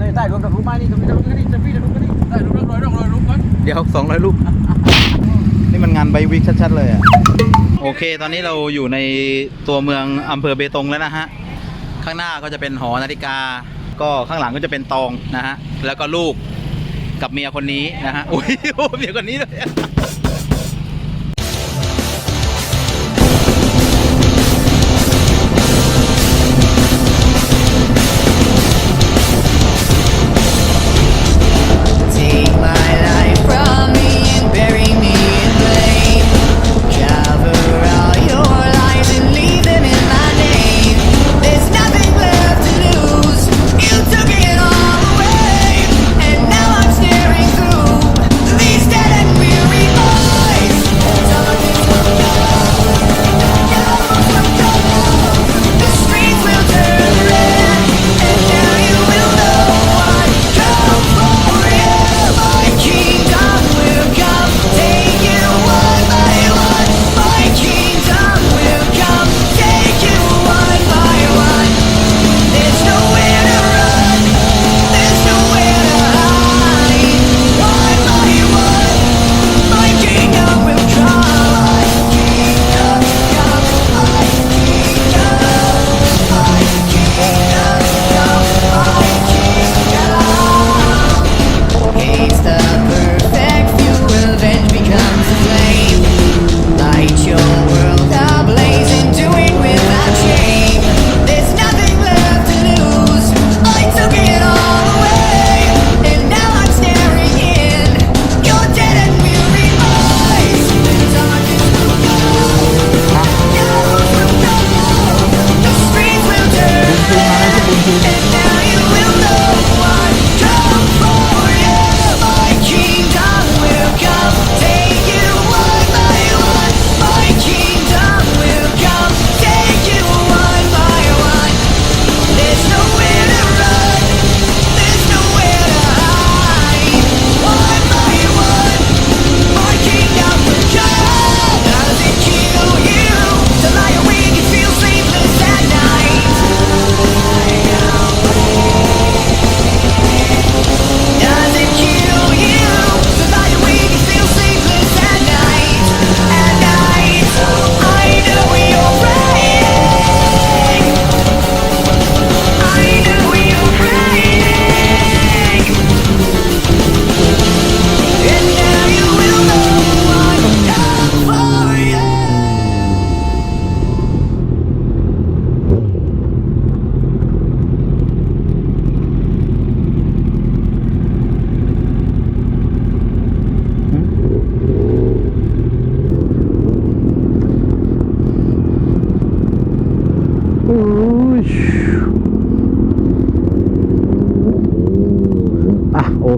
ในใต้รวมกับรูปไม้นี่ตรงนี้จะรูปกันนี่จะพี่จะรูปกันนี่ได้รูปร้อยร้อยร้อยรูปกันเดี๋ยวสองร้อยลูกนี่มันงานใบวิกชัดๆเลยอะโอเค ตอนนี้เราอยู่ในตัวเมืองอำเภอเบตงแล้วนะฮะ ข้างหน้าก็จะเป็นหอนาฬิกา ก็ข้างหลังก็จะเป็นตองนะฮะ แล้วก็ลูกกับเมียคนนี้นะฮะ อุ้ยโอ้เมียคนนี้เลย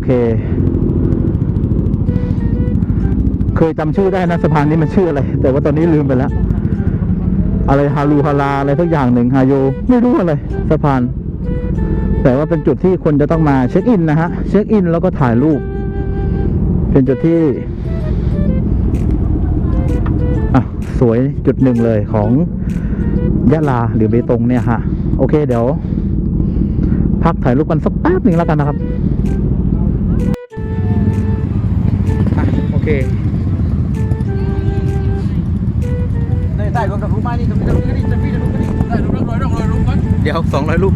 เค เคยจำชื่อได้นะสะพานนี้มันชื่ออะไร แต่ว่าตอนนี้ลืมไปแล้ว อะไรฮารูฮาราอะไรสักอย่างหนึ่งฮาโย ไม่รู้อะไรสะพาน แต่ว่าเป็นจุดที่คนจะต้องมาเช็คอินนะฮะ เช็คอินแล้วก็ถ่ายรูป เป็นจุดที่อะสวยจุดหนึ่งเลยของยะลาหรือเบตงเนี่ยฮะ โอเคเดี๋ยว พักถ่ายรูปกันสักแป๊บหนึ่งแล้วกันนะครับ เคในใต้รวมกับรูปไม้นี่ตรงนี้จะรูปกันนี่จะพี่จะรูปกันนี่ได้รูปร้อยร้อยรูปกันเดี๋ยวสองร้อยรูป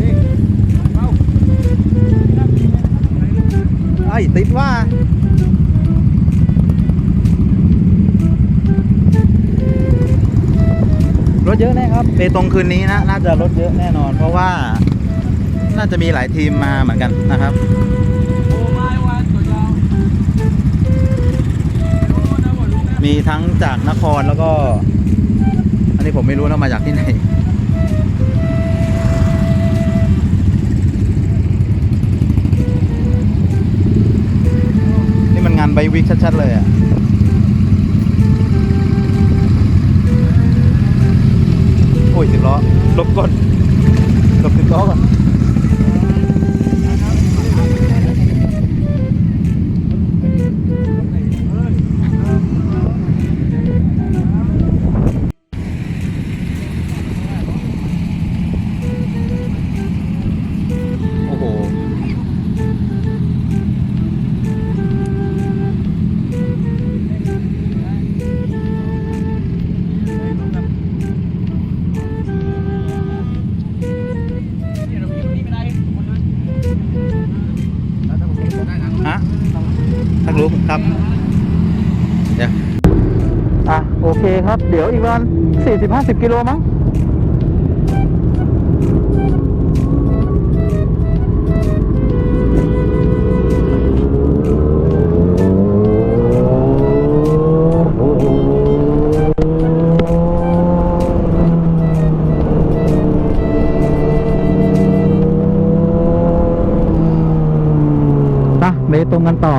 นี่เอาไอ้ติดว่ารถเยอะแน่ครับเบตงคืนนี้นะ น่าจะรถเยอะแน่นอน เพราะว่าน่าจะมีหลายทีมมาเหมือนกันนะครับ มีทั้งจากนครแล้วก็ อันนี้ผมไม่รู้นะมาจากที่ไหน นี่มันงานใบวิกชัด ๆ เลยอะโอ้ยสิบล้อลบก่อนลบสิบล้อก่อน ครับเดี๋ยวอะโอเคครับ เดี๋ยวอีกวันสี่สิบห้าสิบกิโลมั้งปะเบตรงกันต่อ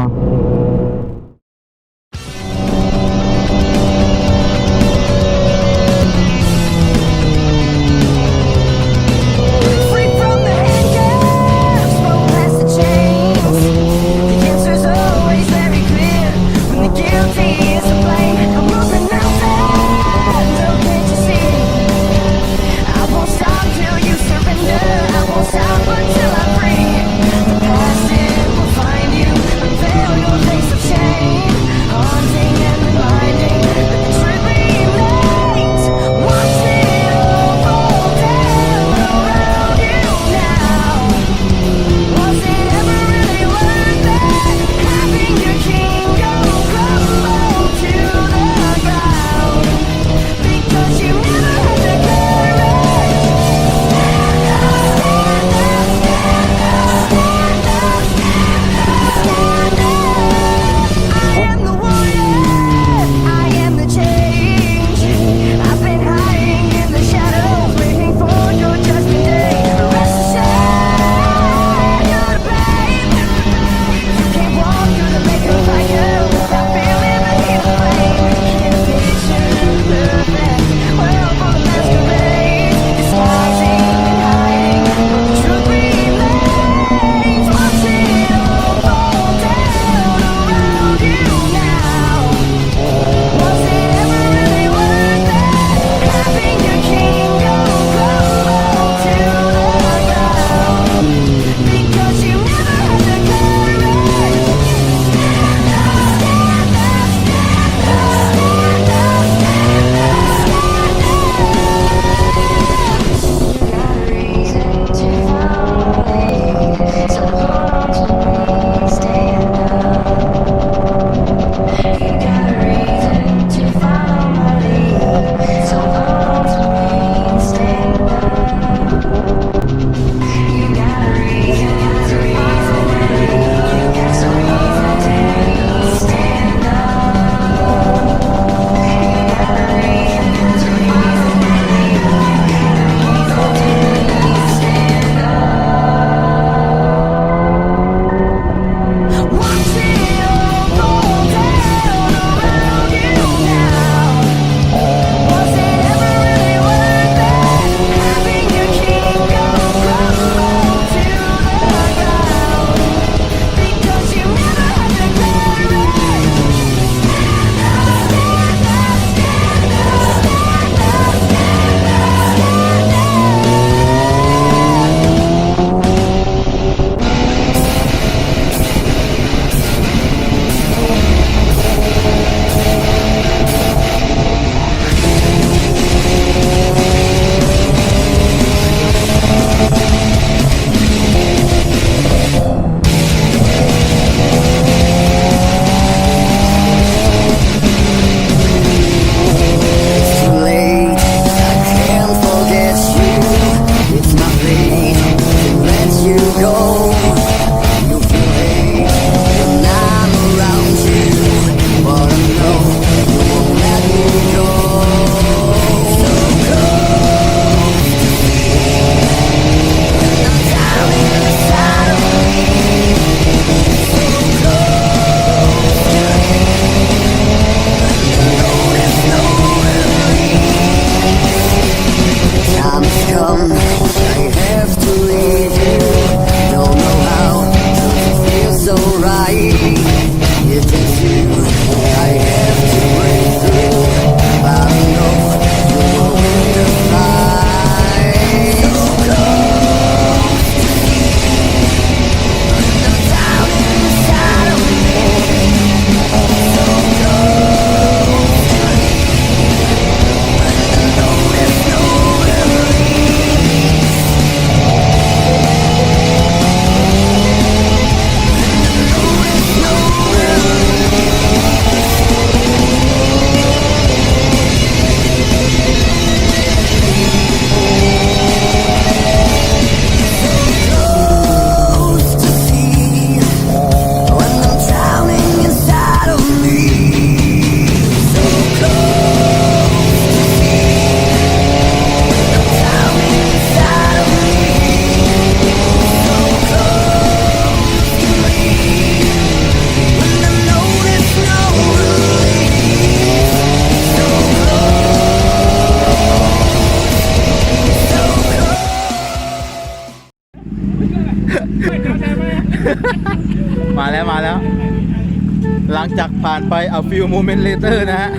จากผ่านไป a few moment later นะฮะ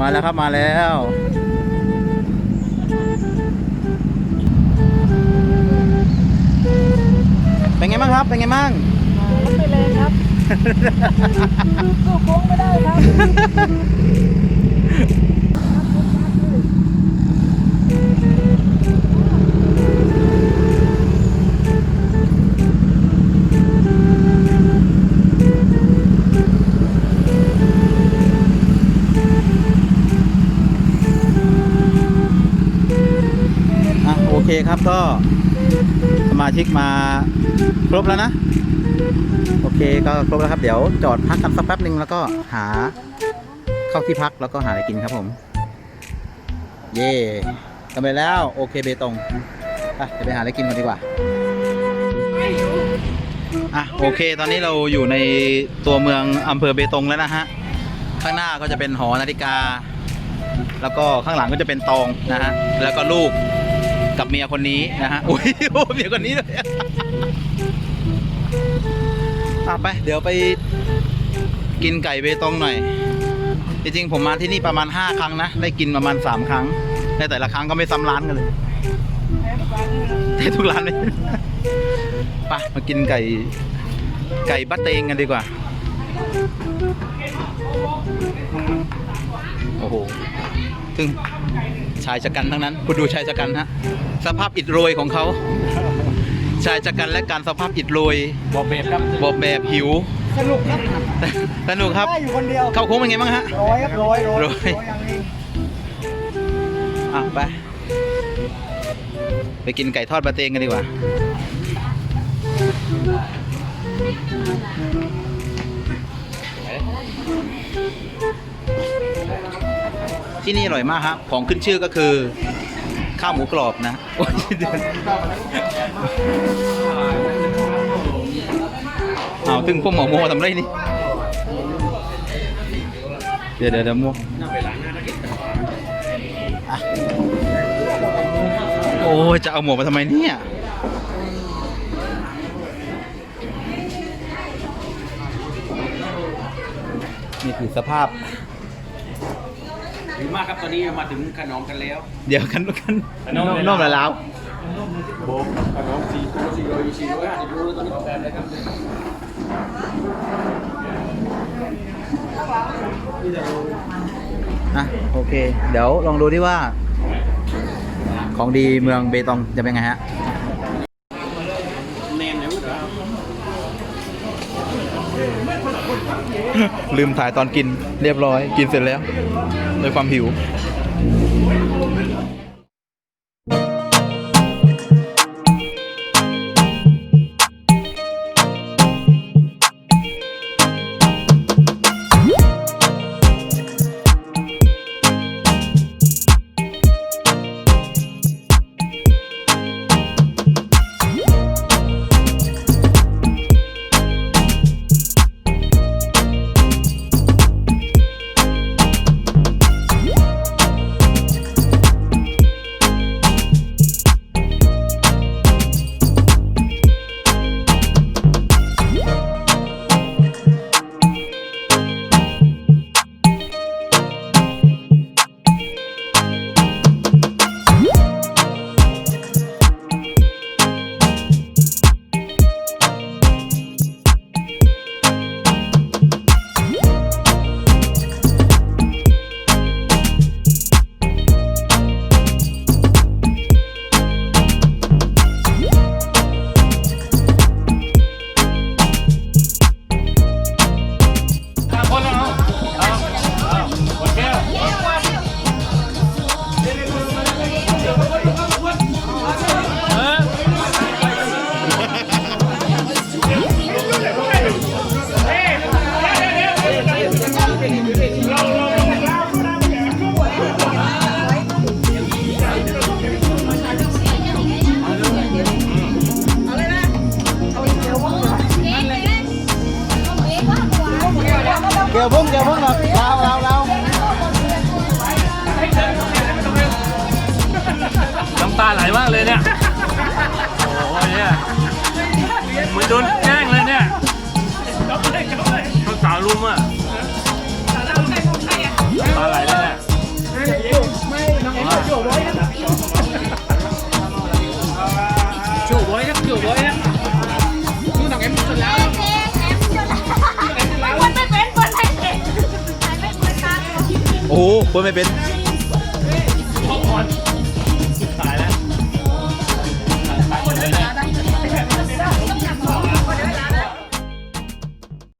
มาแล้วครับมาแล้วเป็นไงบ้างครับ เป็นไงบ้างไม่แรงครับสู้โค้งไม่ได้ครับ คครับก็สมาชิกมาครบแล้วนะ โอเคก็ครบแล้วครับเดี๋ยวจอดพักกันสักแป๊บหนึ่งแล้วก็หาเข้าที่พักแล้วก็หาอะไรกินครับผม เย่กำไปแล้วโอเคเบตงไปจะไปหาอะไรกินกันดีกว่าอะโอเค ตอนนี้เราอยู่ในตัวเมืองอำเภอเบตงแล้วนะฮะข้างหน้าก็จะเป็นหอนาฬิกา แล้วก็ข้างหลังก็จะเป็นตองนะฮะแล้วก็ลูก กับเมียคนนี้นะฮะ อุ้ยโอ้เมียคนนี้เลยอะไป เดี๋ยวไปกินไก่เบตงหน่อย จริงๆ ผมมาที่นี่ประมาณ 5 ครั้งนะ ได้กินประมาณ 3 ครั้ง ในแต่ละครั้งก็ไม่ซ้ำร้านกันเลยแต่ทุกร้านเลยไปมากินไก่ ไก่บัตเตงกันดีกว่า โอ้โห ซึ่งชายชะกันทั้งนั้น คุณดูชายชะกันฮะสภาพอิดโรยของเขา ชายชะกันและการสภาพอิดโรยบอกเบรครับบอบแบบหิว สนุกครับสนุกครับได้อยู่คนเดียวเข้าโค้งเป็นไงบ้างฮะร้อยครับร้อยร้อยร้อยอย่างนี้อะไป ไปกินไก่ทอดบะเตงกันดีกว่า ที่นี่อร่อยมากครับของขึ้นชื่อก็คือข้าวหมูกรอบนะโอ้ยเดี๋ยวเอาถึงพวกหมอโมทำไรนี่ เดี๋ยวเดี๋ยวเดี๋ยวโมอ่โอ้ยจะเอาหมวกมาทำไมเนี่ยนี่คือสภาพ ดีมากครับตอนนี้มาถึงขนมกันแล้ว เดี๋ยวกันกันนมนมละแล้วโบขนมสี่ตัวสี่ร้อยสี่ร้อยห้าสิบยูโรตอนนี้ของแพงเลยครับอะโอเค เดี๋ยวลองดูที่ว่า ของดีเมืองเบตงจะเป็นไงฮะ ลืมถ่ายตอนกินเรียบร้อย กินเสร็จแล้วด้วยความหิว เขาสาวลุมอะตาไหลเลยเนี่ยโอ้โหเปิดไม่เป็น